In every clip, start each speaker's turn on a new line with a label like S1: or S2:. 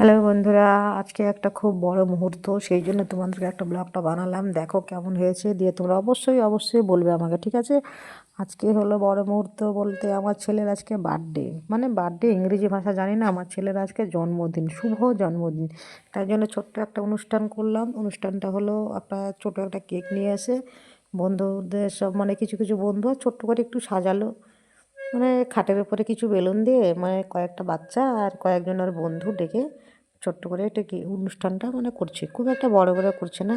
S1: Hello বন্ধুরা, আজকে একটা খুব বড় মুহূর্ত, সেই জন্য তোমাদেরকে একটা ব্লগটা বানালাম। দেখো কেমন হয়েছে, দিয়ে তোমরা অবশ্যই অবশ্যই বলবে আমাকে, ঠিক আছে? আজকে হলো বড় মুহূর্ত বলতে আমার ছেলের আজকে বার্থডে মানে বার্থডে ইংরেজি ভাষা জানি না, আমার ছেলের আজকে জন্মদিন, শুভ জন্মদিন। তাই জন্য ছোট্ট একটা অনুষ্ঠান করলাম। অনুষ্ঠানটা হলো একটা ছোট একটা কেক নিয়ে এসে বন্ধুদের সব মানে কিছু কিছু বন্ধু ছোট্ট করে একটু সাজালো। মানে খাটের উপরে কিছু বেলুন দিয়ে মানে কয়েকটা বাচ্চা আর কয়েকজন আর বন্ধু ডেকে ছোট্ট করে একটা কি অনুষ্ঠানটা মানে করছে। খুব একটা বড় করে করছে না।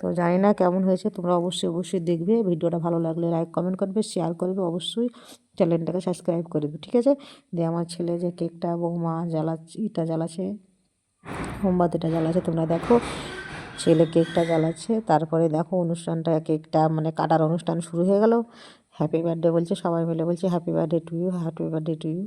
S1: তো জানি না কেমন হয়েছে, তোমরা অবশ্যই অবশ্যই দেখবে। ভিডিওটা ভালো লাগলে লাইক কমেন্ট করবে শেয়ার করবে, অবশ্যই চ্যানেলটাকে সাবস্ক্রাইব করবে ঠিক আছে? দিয়ে আমার ছেলে যে কেকটা বৌমা জ্বালাচ্ছে, ইটা জ্বালাচ্ছে, মোমবাতিটা জ্বালাচ্ছে, তোমরা দেখো। ছেলে কেকটা জ্বালাচ্ছে, তারপরে দেখো অনুষ্ঠানটা, কেকটা মানে কাটার অনুষ্ঠান শুরু হয়ে গেল। হ্যাপি বার্থডে বলছে, সবাই মিলে বলছে happy birthday to you happy birthday to you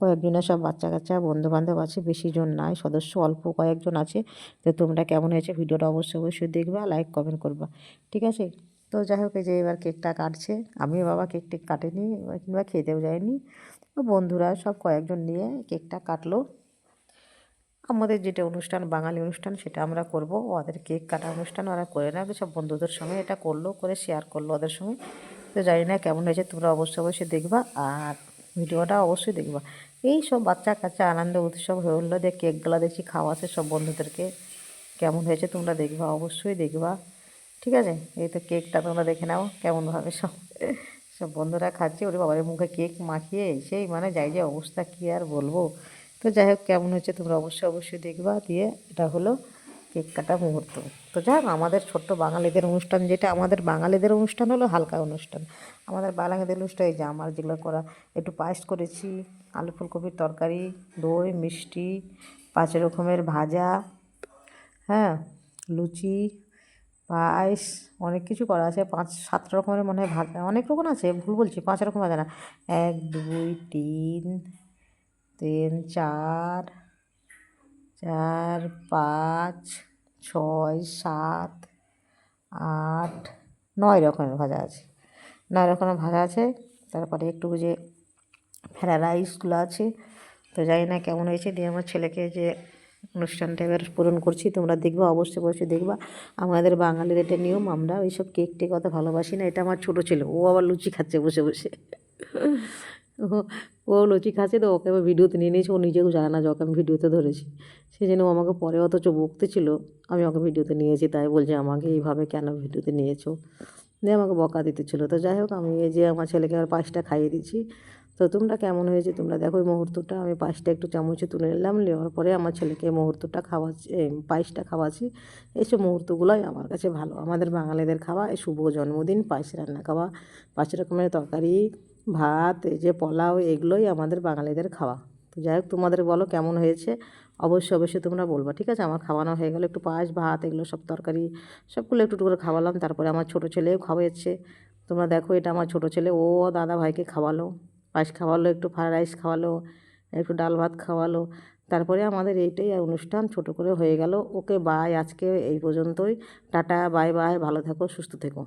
S1: কয়েকজনের সব বাচ্চা কাচ্চা বন্ধু বান্ধব আছে বেশি জন নাই, সদস্য অল্প কয়েকজন আছে। তো তোমরা কেমন হয়েছে ভিডিওটা অবশ্যই অবশ্যই দেখবা লাইক কমেন্ট করবা। ঠিক আছে? তো যাই হোক, এই যে এবার কেকটা কাটছে। আমি বাবা কেক টেক কাটেনি, কিংবা খেতেও যায়নি বন্ধুরা সব কয়েকজন নিয়ে কেকটা কাটলো। আমাদের যেটা অনুষ্ঠান, বাঙালি অনুষ্ঠান, সেটা আমরা করব। ওদের কেক কাটা অনুষ্ঠান ওরা করে না সব বন্ধুদের সঙ্গে এটা করল, করে শেয়ার করল ওদের সঙ্গে। তো জানি না কেমন হয়েছে, তোমরা অবশ্যই অবশ্যই দেখবা আর ভিডিওটা অবশ্যই দেখবা। এই সব বাচ্চা কাচ্চা আনন্দ উৎসব উঠল দিয়ে কেকগুলো দেখছি খাওয়াছে সব বন্ধুদেরকে। কেমন হয়েছে তোমরা দেখবা, অবশ্যই দেখবা। ঠিক আছে? এই তো কেকটা তোমরা দেখে নাও কেমনভাবে সব সব বন্ধুরা খাচ্ছে। ওরে বাবার, মুখে কেক মাখিয়ে সেই মানে যাই যে অবস্থা, কী আর বলব? তো যাই হোক, কেমন হয়েছে তোমরা অবশ্যই অবশ্যই দেখবা। দিয়ে এটা হলো কেক কাটা মুহূর্ত। তো যাই হোক আমাদের ছোট্ট বাঙালিদের অনুষ্ঠান যেটা, আমাদের বাঙালিদের অনুষ্ঠান হলো হালকা অনুষ্ঠান। আমাদের বাঙালিদের অনুষ্ঠান এই যে আমার যেগুলো করা, একটু পায়েস করেছি, আলু ফুলকপির তরকারি, দই, মিষ্টি, পাঁচ রকমের ভাজা হ্যাঁ লুচি, পায়েস, অনেক কিছু করা আছে। পাঁচ, সাত রকমের মনে হয় ভাজা অনেক রকম আছে, ভুল বলছি, পাঁচ রকম ভাজা না। এক, দুই, তিন তিন, চার চার, পাঁচ ছয়, সাত, আট, নয় রকমের ভাজা আছে। নয় রকমের ভাজা আছে, তারপরে একটু যে ফ্রায়েড রাইসগুলো আছে, তো জানি না কেমন হয়েছে। দিয়ে আমার ছেলেকে যে অনুষ্ঠানটা এবার পূরণ করছি, তোমরা দেখবা, অবশ্যই অবশ্যই দেখবা। আমাদের বাঙালির এটা নিয়ম, আমরা ওইসব কেক টেক অত ভালোবাসি না, এটা আমার ছোটো ছেলে, ও আবার লুচি খাচ্ছে বসে বসে। ও লুচি খাচ্ছে তো ওকে আবার ভিডিওতে নিয়ে নিয়েছে, ও নিজেও জানে না যে ওকে আমি ভিডিওতে ধরেছি। সেই জন্য আমাকে পরে অথচ বকতে ছিল, আমি ওকে ভিডিওতে নিয়েছি, তাই বলছে আমাকে এইভাবে কেন ভিডিওতে নিয়েছো? দিয়ে আমাকে বকা দিতে ছিল। তো যাই হোক, আমি এই যে আমার ছেলেকে আর পাঁচটা খাইয়ে দিচ্ছি। তো তোমরা কেমন হয়েছে তোমরা দেখো ওই মুহূর্তটা। আমি পায়েসটা একটু চামচে তুলে নিলাম, নেওয়ার পরে আমার ছেলেকে এই মুহূর্তটা খাওয়াচ্ছি পায়েসটা খাওয়াচ্ছি। এইসব মুহূর্তগুলোই আমার কাছে ভালো। আমাদের বাঙালিদের খাওয়া, এই শুভ জন্মদিন, পায়েস রান্না খাওয়া, পাঁচ রকমের তরকারি ভাত, এই যে পোলাও, এগুলোই আমাদের বাঙালিদের খাওয়া। তো যাই হোক, তোমাদের বলো কেমন হয়েছে? অবশ্যই অবশ্যই তোমরা বলবা, ঠিক আছে? আমার খাওয়ানো হয়ে গেলো, একটু পায়েস, ভাত, এগুলো সব তরকারি, সবগুলো একটু করে খাওয়ালাম। তারপরে আমার ছোটো ছেলেও খাওয়াচ্ছে। তোমরা দেখো, এটা আমার ছোটো ছেলে, ও দাদা ভাইকে খাওয়ালো। পায়েস খাওয়ালো, একটু ফ্রায়েড রাইস খাওয়ালো, একটু ডাল ভাত খাওয়ালো। তারপরে আমাদের এইটাই অনুষ্ঠান ছোট করে হয়ে গেল। ওকে বাই আজকে এই পর্যন্তই। টাটা বাই বাই ভালো থেকো, সুস্থ থেকো।